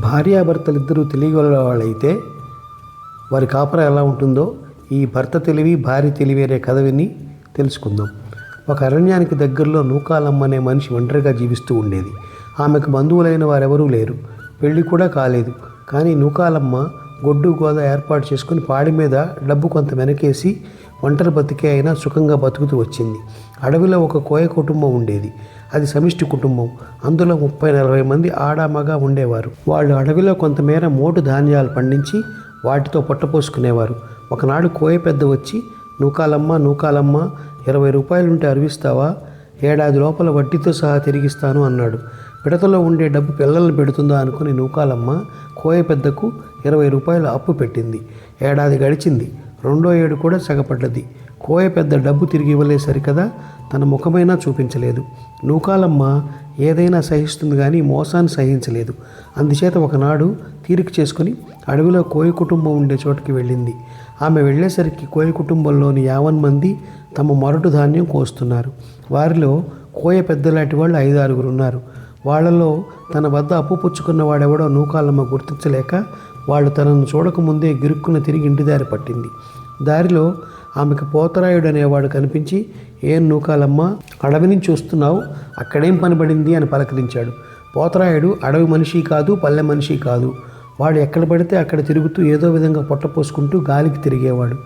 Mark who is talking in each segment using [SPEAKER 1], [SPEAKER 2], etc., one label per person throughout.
[SPEAKER 1] భార్యాభర్తలిద్దరూ తెలియగల వాళ్ళైతే వారి కాపర ఎలా ఉంటుందో ఈ భర్త తెలివి భార్య తెలివి అనే కథ విని తెలుసుకుందాం. ఒక అరణ్యానికి దగ్గరలో నూకాలమ్మ అనే మనిషి ఒంటరిగా జీవిస్తూ ఉండేది. ఆమెకు బంధువులైన వారెవరూ లేరు. పెళ్ళి కూడా కాలేదు. కానీ నూకాలమ్మ గొడ్డు గోద ఏర్పాటు చేసుకుని పాడి మీద డబ్బు కొంత వెనకేసి ఒంటరి బతికే అయినా సుఖంగా బతుకుతూ వచ్చింది. అడవిలో ఒక కోయ కుటుంబం ఉండేది. అది సమిష్టి కుటుంబం. అందులో ముప్పై నలభై మంది ఆడామగా ఉండేవారు. వాళ్ళు అడవిలో కొంతమేర మోటు ధాన్యాలు పండించి వాటితో పొట్టపోసుకునేవారు ఒకనాడు కోయ పెద్ద వచ్చి నూకాలమ్మ నూకాలమ్మ ఇరవై రూపాయలుంటే అరివిస్తావా? ఏడాది లోపల వడ్డీతో సహా తిరిగిస్తాను అన్నాడు. పిడతలో ఉండే డబ్బు పిల్లల్ని పెడుతుందా అనుకుని నూకాలమ్మ కోయ పెద్దకు ఇరవై రూపాయలు అప్పు పెట్టింది. ఏడాది గడిచింది. రెండో ఏడు కూడా సగపడ్డది. కోయ పెద్ద డబ్బు తిరిగి ఇవ్వలే సరికదా తన ముఖమైనా చూపించలేదు. నూకాలమ్మ ఏదైనా సహిస్తుంది కానీ మోసాన్ని సహించలేదు. అందుచేత ఒకనాడు తీరిక చేసుకుని అడవిలో కోయ కుటుంబం ఉండే చోటుకి వెళ్ళింది. ఆమె వెళ్ళేసరికి కోయ కుటుంబంలోని యావన్ మంది తమ మొరటు ధాన్యం కోస్తున్నారు. వారిలో కోయ పెద్దలాంటి వాళ్ళు ఐదు ఆరుగురు ఉన్నారు వాళ్ళలో తన వద్ద అప్పు పుచ్చుకున్న వాడెవడో నూకాలమ్మ గుర్తించలేక వాళ్ళు తనను చూడకముందే గిరుక్కున తిరిగి ఇంటి దారి పట్టింది. దారిలో ఆమెకు పోతరాయుడు అనేవాడు కనిపించి ఏం నూకాలమ్మా అడవి నుంచి వస్తున్నావు అక్కడేం పనిపడింది? అని పలకరించాడు. పోతరాయుడు అడవి మనిషి కాదు పల్లె మనిషి కాదు. వాడు ఎక్కడ పడితే అక్కడ తిరుగుతూ ఏదో విధంగా పొట్టపోసుకుంటూ గాలికి తిరిగేవాడు.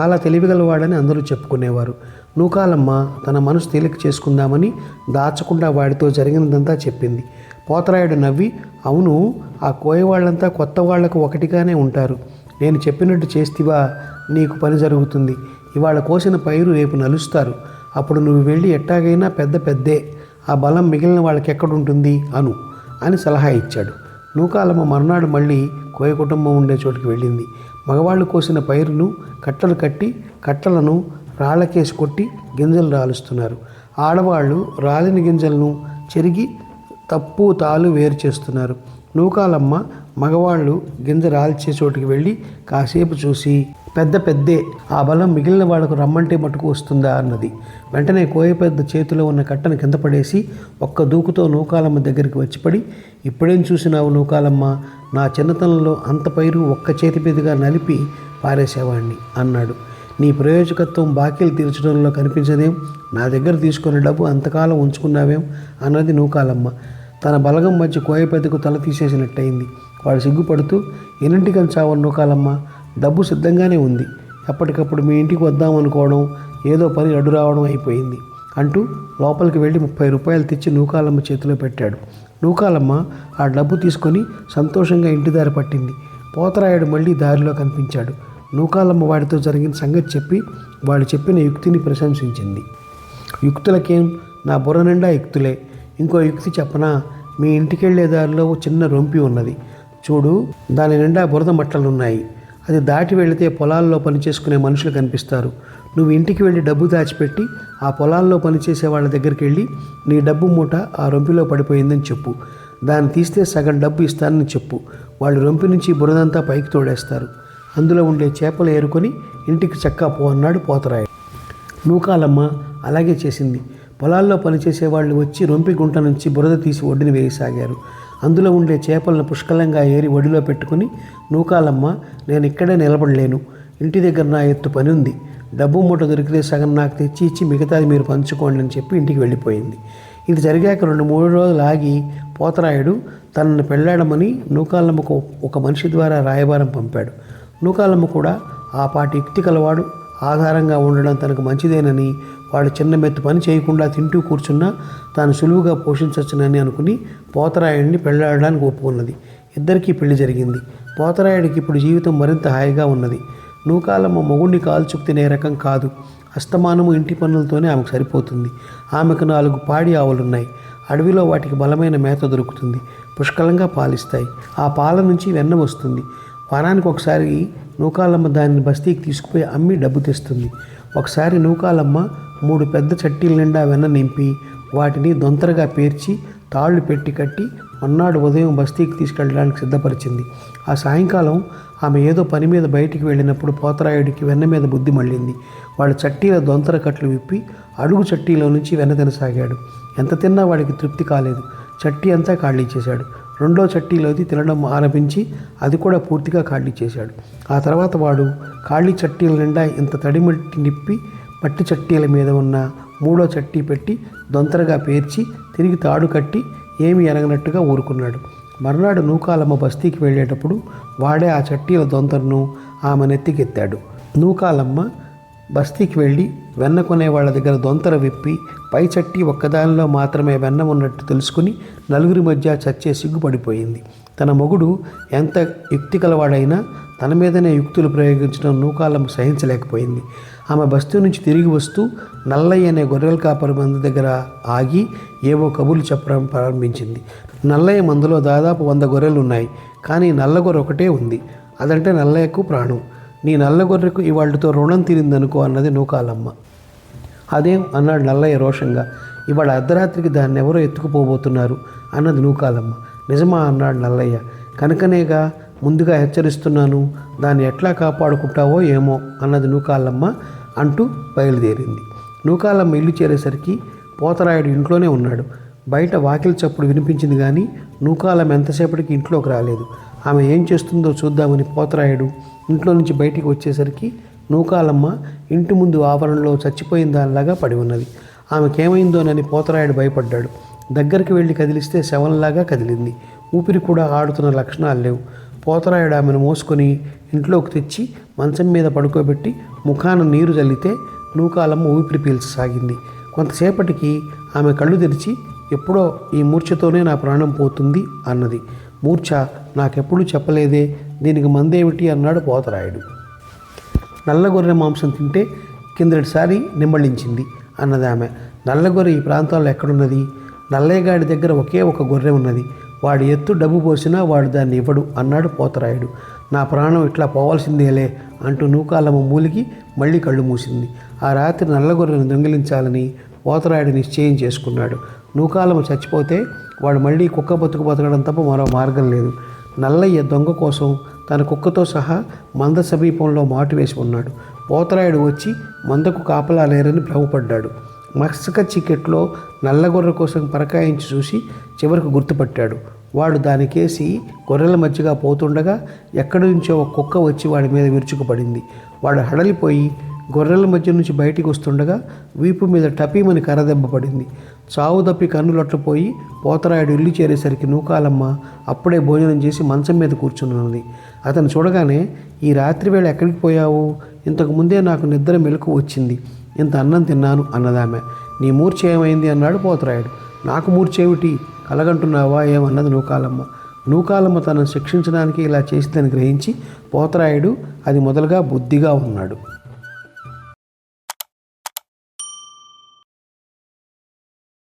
[SPEAKER 1] చాలా తెలివిగలవాడని అందరూ చెప్పుకునేవారు. నూకాలమ్మ తన మనసు తేలిక చేసుకుందామని దాచకుండా వాడితో జరిగినదంతా చెప్పింది. పోతరాయుడు నవ్వి అవును ఆ కోయవాళ్ళంతా కొత్త వాళ్ళకు ఒకటిగానే ఉంటారు. నేను చెప్పినట్టు చేస్తివా? నీకు పని జరుగుతుంది. ఇవాళ కోసిన పైరు రేపు నలుస్తారు. అప్పుడు నువ్వు వెళ్ళి ఎట్టాగైనా పెద్ద పెద్దే ఆ బలం మిగిలిన వాళ్ళకి ఎక్కడుంటుంది అను అని సలహా ఇచ్చాడు. నూకాలమ్మ మర్నాడు మళ్ళీ కోయ కుటుంబం ఉండే చోటుకి వెళ్ళింది. మగవాళ్ళు కోసిన పైరును కట్టలు కట్టి కట్టలను రాళ్ళకేసి కొట్టి గింజలు రాలుస్తున్నారు. ఆడవాళ్ళు రాలిన గింజలను చెరిగి తప్పు తాలు వేరు చేస్తున్నారు. నూకాలమ్మ మగవాళ్ళు గింజ రాల్చే చోటుకి వెళ్ళి కాసేపు చూసి పెద్ద పెద్దే ఆ బలం మిగిలిన వాళ్ళకు రమ్మంటే మటుకు వస్తుందా? అన్నది. వెంటనే కోయ పెద్ద చేతిలో ఉన్న కట్టను కింద పడేసి ఒక్క దూకుతో నూకాలమ్మ దగ్గరికి వచ్చి పడి ఇప్పుడేం చూసినావు నూకాలమ్మ? నా చిన్నతనంలో అంత పైరు ఒక్క చేతి మీదుగా నలిపి పారేసేవాణ్ణి అన్నాడు. నీ ప్రయోజకత్వం బాకీలు తీర్చడంలో కనిపించదేం? నా దగ్గర తీసుకున్న డబ్బు అంతకాలం ఉంచుకున్నావేం? అన్నది నూకాలమ్మ. తన బలగం మధ్య కోయపెద్దకు తల తీసేసినట్టయింది. వాడు సిగ్గుపడుతూ ఎన్నింటికని చావను నూకాలమ్మ డబ్బు సిద్ధంగానే ఉంది. ఎప్పటికప్పుడు మీ ఇంటికి వద్దామనుకోవడం ఏదో పని అడ్డు రావడం అయిపోయింది అంటూ లోపలికి వెళ్ళి ముప్పై రూపాయలు తెచ్చి నూకాలమ్మ చేతిలో పెట్టాడు. నూకాలమ్మ ఆ డబ్బు తీసుకొని సంతోషంగా ఇంటి దారి పట్టింది. పోతరాయుడు మళ్ళీ దారిలో కనిపించాడు. నూకాలమ్మ వాడితో జరిగిన సంగతి చెప్పి వాడు చెప్పిన యుక్తిని ప్రశంసించింది. యుక్తులకేం? నా బుర్ర నిండా యుక్తులే. ఇంకో యుక్తి చెప్పనా? మీ ఇంటికి వెళ్ళే దారిలో ఓ చిన్న రొంపి ఉన్నది. చూడు దాని నిండా బురద మట్టలు ఉన్నాయి అది దాటి వెళితే పొలాల్లో పనిచేసుకునే మనుషులు కనిపిస్తారు. నువ్వు ఇంటికి వెళ్ళి డబ్బు దాచిపెట్టి ఆ పొలాల్లో పనిచేసే వాళ్ళ దగ్గరికి వెళ్ళి నీ డబ్బు మూట ఆ రొంపిలో పడిపోయిందని చెప్పు. దాన్ని తీస్తే సగం డబ్బు ఇస్తానని చెప్పు. వాళ్ళు రొంపి నుంచి బురదంతా పైకి తోడేస్తారు. అందులో ఉండే చేపలు ఏరుకొని ఇంటికి చక్కా పో అన్నాడు పోతరాయి నూకాలమ్మ అలాగే చేసింది. పొలాల్లో పనిచేసే వాళ్ళు వచ్చి రొంపి గుంట నుంచి బురద తీసి ఒడ్డుని వేయసాగారు. అందులో ఉండే చేపలను పుష్కలంగా ఏరి ఒడిలో పెట్టుకుని నూకాలమ్మ నేను ఇక్కడే నిలబడలేను. ఇంటి దగ్గర నా ఎత్తు పని ఉంది. డబ్బు మూట దొరికితే సగం నాకు తెచ్చి ఇచ్చి మిగతాది మీరు పంచుకోండి అని చెప్పి ఇంటికి వెళ్ళిపోయింది. ఇది జరిగాక రెండు మూడు రోజులు ఆగి పోతరాయుడు తనను పెళ్ళాడమని నూకాలమ్మకు ఒక మనిషి ద్వారా రాయబారం పంపాడు. నూకాలమ్మ కూడా ఆ పాటి యుక్తి కలవాడు. ఆధారంగా ఉండడం తనకు మంచిదేనని వాడు చిన్న మెత్తు పని చేయకుండా తింటూ కూర్చున్నా తాను సులువుగా పోషించవచ్చునని అనుకుని పోతరాయుడిని పెళ్ళాడడానికి ఒప్పుకున్నది. ఇద్దరికీ పెళ్ళి జరిగింది. పోతరాయుడికి ఇప్పుడు జీవితం మరింత హాయిగా ఉన్నది. నూకాలమ్మ మొగుణ్ణి కాల్చుకు తినే రకం కాదు. అస్తమానము ఇంటి పనులతోనే ఆమెకు సరిపోతుంది. ఆమెకు నాలుగు పాడి ఆవులున్నాయి. అడవిలో వాటికి బలమైన మేత దొరుకుతుంది. పుష్కలంగా పాలిస్తాయి. ఆ పాల నుంచి వెన్న వస్తుంది. వారానికి ఒకసారి నూకాలమ్మ దానిని బస్తీకి తీసుకుపోయి అమ్మి డబ్బు తెస్తుంది. ఒకసారి నూకాలమ్మ మూడు పెద్ద చట్టీల నిండా వెన్న నింపి వాటిని దొంతరగా పేర్చి తాళ్ళు పెట్టి కట్టి మన్నాడు ఉదయం బస్తీకి తీసుకెళ్ళడానికి సిద్ధపరిచింది. ఆ సాయంకాలం ఆమె ఏదో పని మీద బయటికి వెళ్ళినప్పుడు పోతరాయుడికి వెన్న మీద బుద్ధి మళ్ళింది. వాడు చట్టీల దొంతర కట్లు విప్పి అడుగు చట్టీలో నుంచి వెన్న తినసాగాడు. ఎంత తిన్నా వాడికి తృప్తి కాలేదు. చట్టి అంతా ఖాళీ చేశాడు. రెండో చట్టీలోది తినడం ఆరంభించి అది కూడా పూర్తిగా ఖాళీ చేశాడు. ఆ తర్వాత వాడు ఖాళీ చట్టీల నిండా ఇంత తడిమట్టి నిప్పి మట్టి చట్టీల మీద ఉన్న మూడో చట్టీ పెట్టి దొంతరగా పేర్చి తిరిగి తాడు కట్టి ఏమి ఎనగనట్టుగా ఊరుకున్నాడు. మర్నాడు నూకాలమ్మ బస్తీకి వెళ్ళేటప్పుడు వాడే ఆ చట్టీల దొంతరను ఆమె నెత్తికెత్తాడు. నూకాలమ్మ బస్తీకి వెళ్ళి వెన్న కొనే వాళ్ళ దగ్గర దొంతర విప్పి పై చట్టి ఒక్కదానిలో మాత్రమే వెన్న ఉన్నట్టు తెలుసుకుని నలుగురి మధ్య చచ్చే సిగ్గుపడిపోయింది. తన మొగుడు ఎంత యుక్తి కలవాడైనా తన మీదనే యుక్తులు ప్రయోగించడం నూకాలం సహించలేకపోయింది. ఆమె బస్తీ నుంచి తిరిగి వస్తూ నల్లయ్య అనే గొర్రెల కాపరి మంది దగ్గర ఆగి ఏవో కబుర్లు చెప్పడం ప్రారంభించింది. నల్లయ్య మందులో దాదాపు వంద గొర్రెలు ఉన్నాయి కానీ నల్ల గొర్రె ఒకటే ఉంది. అదంటే నల్లయ్యకు ప్రాణం. నీ నల్లగొర్రెకు ఇవాళతో రుణం తీరిందనుకో అన్నది నూకాలమ్మ. అదేం అన్నాడు నల్లయ్య రోషంగా. ఇవాళ అర్ధరాత్రికి దాన్ని ఎవరో ఎత్తుకుపోబోతున్నారు అన్నది నూకాలమ్మ. నిజమా అన్నాడు నల్లయ్య. కనుకనేగా ముందుగా హెచ్చరిస్తున్నాను దాన్ని ఎట్లా కాపాడుకుంటావో ఏమో అన్నది నూకాలమ్మ అంటూ బయలుదేరింది. నూకాలమ్మ ఇల్లు చేరేసరికి పోతరాయుడు ఇంట్లోనే ఉన్నాడు. బయట వాకిలి చప్పుడు వినిపించింది కానీ నూకాలమ్మ ఎంతసేపటికి ఇంట్లోకి రాలేదు. ఆమె ఏం చేస్తుందో చూద్దామని పోతరాయుడు ఇంట్లో నుంచి బయటికి వచ్చేసరికి నూకాలమ్మ ఇంటి ముందు ఆవరణలో చచ్చిపోయిన దానిలాగా పడి ఉన్నది. ఆమెకేమైందోనని పోతరాయుడు భయపడ్డాడు. దగ్గరికి వెళ్ళి కదిలిస్తే శవంలాగా కదిలింది. ఊపిరి కూడా ఆడుతున్న లక్షణాలు లేవు. పోతరాయుడు ఆమెను మోసుకొని ఇంట్లోకి తెచ్చి మంచం మీద పడుకోబెట్టి ముఖాన నీరు చల్లితే నూకాలమ్మ ఊపిరి పీల్చసాగింది. కొంతసేపటికి ఆమె కళ్ళు తెరిచి ఎప్పుడో ఈ మూర్ఛతోనే నా ప్రాణం పోతుంది అన్నది. మూర్ఛ నాకెప్పుడు చెప్పలేదే దీనికి మందేమిటి అన్నాడు పోతరాయుడు. నల్లగొర్రె మాంసం తింటే కిందటిసారి నిమ్మళించింది అన్నది ఆమె నల్లగొర్రె ఈ ప్రాంతాల్లో ఎక్కడున్నది? నల్లేగాడి దగ్గర ఒకే ఒక గొర్రె ఉన్నది. వాడి ఎత్తు డబ్బు పోసినా వాడు దాన్ని ఇవ్వడు అన్నాడు పోతరాయుడు. నా ప్రాణం ఇట్లా పోవాల్సిందేలే అంటూ నూకాలమ్మ మూలికి మళ్ళీ కళ్ళు మూసింది. ఆ రాత్రి నల్లగొర్రెను దొంగిలించాలని పోతరాయుడు నిశ్చయం చేసుకున్నాడు. నూకాలము చచ్చిపోతే వాడు మళ్ళీ కుక్క బతుకు బతకడం తప్ప మరో మార్గం లేదు. నల్లయ్య దొంగ కోసం తన కుక్కతో సహా మంద సమీపంలో మాటు వేసి ఉన్నాడు. పోతరాయుడు వచ్చి మందకు కాపలా లేరని భ్రమపడ్డాడు. మస్క చికెట్లో నల్లగొర్ర కోసం పరకాయించి చూసి చివరికి గుర్తుపట్టాడు. వాడు దానికేసి గొర్రెల మధ్యగా పోతుండగా ఎక్కడి నుంచో ఒక కుక్క వచ్చి వాడి మీద విరుచుకుపడింది. వాడు హడలిపోయి గొర్రెల మధ్య నుంచి బయటికి వస్తుండగా వీపు మీద టపీమని కర్రదెబ్బ పడింది. చావు తప్పి కన్నులొట్టపోయి పోతరాయుడు ఇల్లు చేరేసరికి నూకాలమ్మ అప్పుడే భోజనం చేసి మంచం మీద కూర్చున్నది అతను చూడగానే ఈ రాత్రి వేళ ఎక్కడికి పోయావు? ఇంతకు ముందే నాకు నిద్ర మెలకు వచ్చింది. ఇంత అన్నం తిన్నాను అన్నదామె. నీ మూర్ఛ ఏమైంది? అన్నాడు పోతరాయుడు. నాకు మూర్ఛ ఏమిటి? కలగంటున్నావా? ఏమన్నది నూకాలమ్మ. నూకాలమ్మ తనను శిక్షించడానికి ఇలా చేసిందని గ్రహించి పోతరాయుడు అది మొదలుగా బుద్ధిగా ఉన్నాడు.